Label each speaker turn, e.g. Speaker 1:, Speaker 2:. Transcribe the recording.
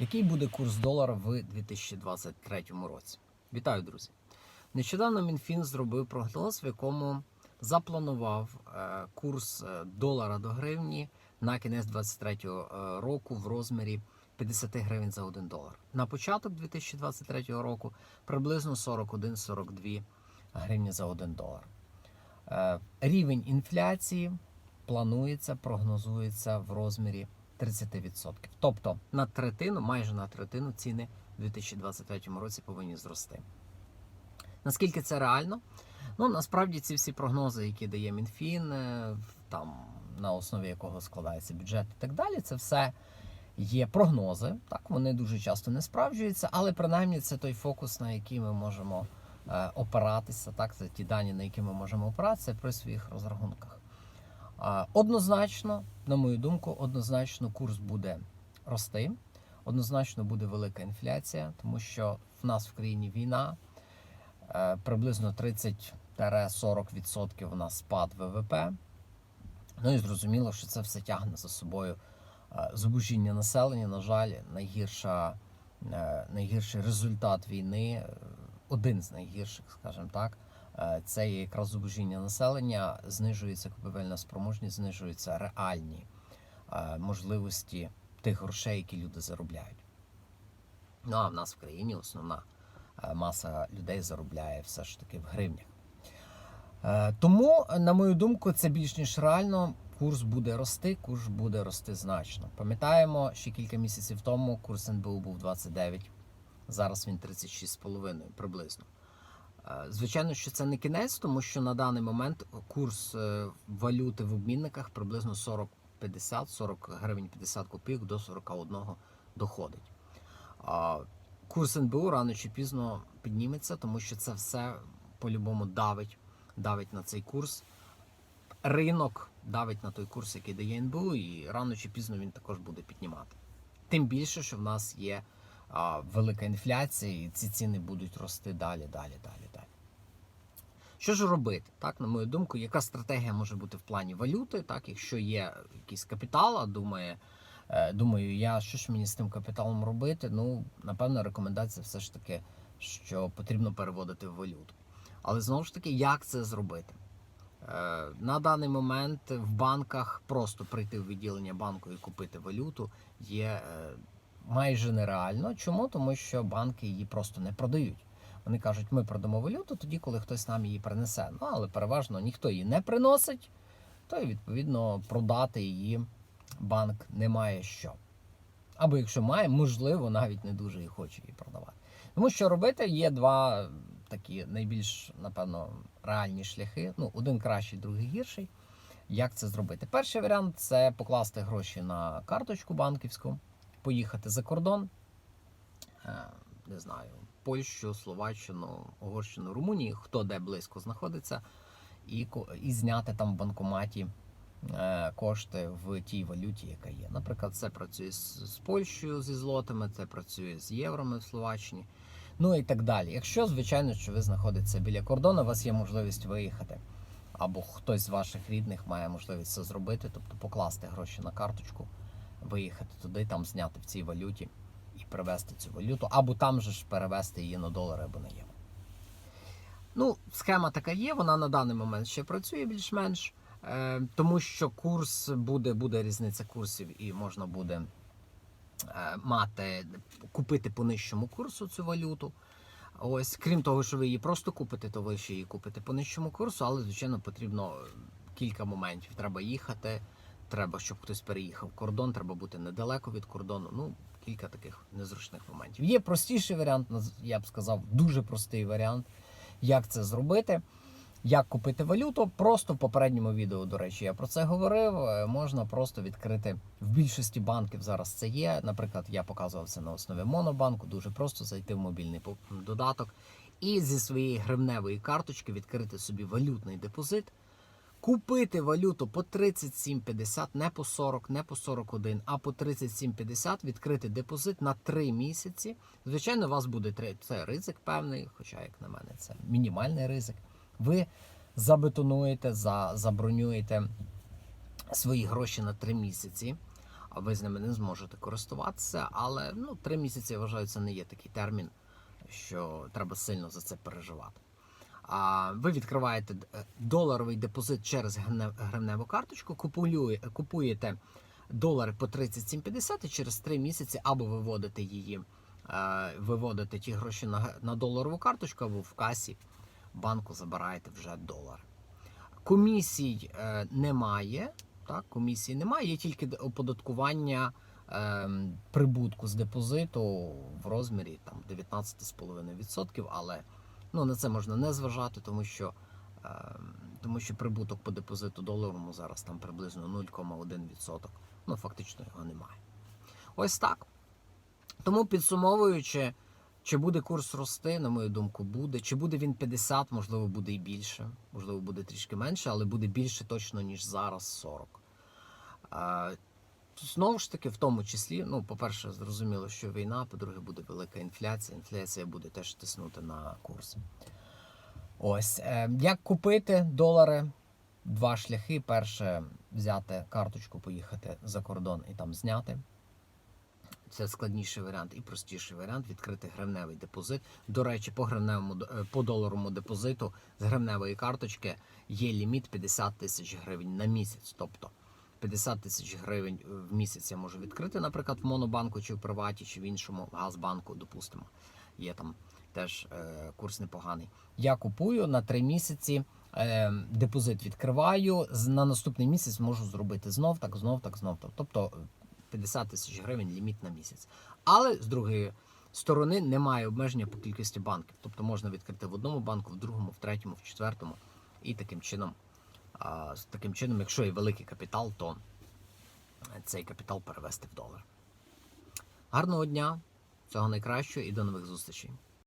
Speaker 1: Який буде курс долара в 2023 році? Вітаю, друзі! Нещодавно Мінфін зробив прогноз, в якому запланував е, курс е, долара до гривні на кінець 2023 року в розмірі 50 гривень за 1 долар. На початок 2023 року приблизно 41-42 гривні за 1 долар. Е, Рівень інфляції планується, прогнозується в розмірі 30%. Тобто на третину, майже на третину ціни в 2023 році повинні зрости. Наскільки це реально? Ну насправді ці всі прогнози, які дає Мінфін, е, там на основі якого складається бюджет і так далі, це все є прогнози. Так, вони дуже часто не справджуються, але принаймні це той фокус, на який ми можемо е, опиратися. Так, це ті дані, на які ми можемо опиратися при своїх розрахунках. Однозначно, на мою думку, однозначно курс буде рости. Однозначно буде велика інфляція, тому що в нас в країні війна, е, приблизно 30-40% у нас спад ВВП. Ну і зрозуміло, що це все тягне за собою е, зубожіння населення. На жаль, найгірша, е, найгірший результат війни, один з найгірших, скажімо так, це є якраз зубожіння населення, знижується купівельна спроможність, знижуються реальні е, можливості тих грошей, які люди заробляють. Ну а в нас в країні основна е, маса людей заробляє все ж таки в гривнях. Е, Тому, на мою думку, це більш ніж реально. Курс буде рости, курс буде рости значно. Пам'ятаємо, ще кілька місяців тому курс НБУ був 29, зараз він 36,5 приблизно. Е, Звичайно, що це не кінець, тому що на даний момент курс е, валюти в обмінниках приблизно 40-50, 40 гривень 50 копійок до 41 доходить. Курс НБУ рано чи пізно підніметься, тому що це все по-любому давить, давить на цей курс. Ринок давить на той курс, який дає НБУ, і рано чи пізно він також буде піднімати. Тим більше, що в нас є велика інфляція, і ці ціни будуть рости далі, далі, далі, далі. Що ж робити? Так, на мою думку, яка стратегія може бути в плані валюти? Так, якщо є якийсь капітал, а думає, е, думаю, я що ж мені з тим капіталом робити? Ну, напевно, рекомендація все ж таки, що потрібно переводити в валюту. Але знову ж таки, як це зробити? Е, На даний момент в банках просто прийти в відділення банку і купити валюту є е, майже нереально. Чому? Тому що банки її просто не продають. Вони кажуть, ми продамо валюту тоді, коли хтось нам її принесе. Ну але переважно ніхто її не приносить, то і відповідно продати її банк не має що. Або якщо має, можливо, навіть не дуже і хоче її продавати. Тому що робити є два такі найбільш, напевно, реальні шляхи. Ну, один кращий, другий гірший. Як це зробити? Перший варіант це покласти гроші на карточку банківську, поїхати за кордон, е, не знаю, Польщу, Словаччину, Угорщину, Румунію, хто де близько знаходиться, і, і зняти там в банкоматі е, кошти в тій валюті, яка є. Наприклад, це працює з Польщею зі злотами, це працює з євроми в Словаччині. Ну і так далі. Якщо, звичайно, що ви знаходитеся біля кордону, у вас є можливість виїхати, або хтось з ваших рідних має можливість це зробити, тобто покласти гроші на карточку, виїхати туди, там зняти в цій валюті і привезти цю валюту, або там же ж перевести її на долари або на євро. Ну, схема така є, вона на даний момент ще працює більш-менш, е, тому що курс буде, буде різниця курсів, і можна буде е, мати, купити по нижчому курсу цю валюту. Ось, крім того, що ви її просто купите, то ви ще її купите по нижчому курсу, але, звичайно, потрібно кілька моментів. Треба їхати, треба, щоб хтось переїхав кордон, треба бути недалеко від кордону. Ну, кілька таких незручних моментів. Є простіший варіант, я б сказав, дуже простий варіант, як це зробити. Як купити валюту? Просто в попередньому відео, до речі, я про це говорив. Е, Можна просто відкрити в більшості банків зараз це є. Наприклад, я показував це на основі Монобанку. Дуже просто зайти в мобільний додаток і зі своєї гривневої карточки відкрити собі валютний депозит, купити валюту по 37,50, не по 40, не по 41, а по 37,50, відкрити депозит на 3 місяці. Звичайно, у вас буде три- це ризик певний, хоча, як на мене, це мінімальний ризик. Ви забетонуєте, за, забронюєте свої гроші на 3 місяці. а ви з ними не зможете користуватися. Але ну, три місяці я вважаю, це не є такий термін, що треба сильно за це переживати. Ви відкриваєте е, доларовий депозит через гривневу карточку, купує- купуєте долари по 37,50 і через 3 місяці або виводите її, е, виводите ті гроші на, доларову карточку, або в касі банку забираєте вже долари. Комісій е, немає. Так, комісії немає, є тільки оподаткування прибутку з депозиту в розмірі там 19,5%, але ну, на це можна не зважати, тому що, е, тому що прибуток по депозиту доларовому зараз там приблизно 0,1%. Ну, фактично його немає. Ось так. Тому підсумовуючи, чи буде курс рости, на мою думку, буде. Чи буде він 50, можливо, буде і більше, можливо, буде трішки менше, але буде більше точно, ніж зараз 40. А, знову ж таки, в тому числі, ну, по-перше, зрозуміло, що війна, по-друге, буде велика інфляція. Інфляція буде теж тиснути на курс. Ось. Е, як купити долари? Два шляхи. Перше, взяти карточку, поїхати за кордон і там зняти. Це складніший варіант і простіший варіант відкрити гривневий депозит. До речі, по гривневому е, по доларовому депозиту з гривневої карточки є ліміт 50 тисяч гривень на місяць. Тобто 50 тисяч гривень е, в місяць я можу відкрити, наприклад, в Монобанку чи в Приваті, чи в іншому в Газбанку, допустимо. Є там теж е, курс непоганий. Я купую на 3 місяці. Е, депозит відкриваю. На наступний місяць можу зробити знов, так, знов, так, знов. так. Тобто 50 тисяч гривень ліміт на місяць. Але з другої сторони немає обмеження по кількості банків. Тобто можна відкрити в одному банку, в другому, в третьому, в четвертому. І таким чином, таким чином, якщо є великий капітал, то цей капітал перевести в долар. Гарного дня, всього найкращого і до нових зустрічей.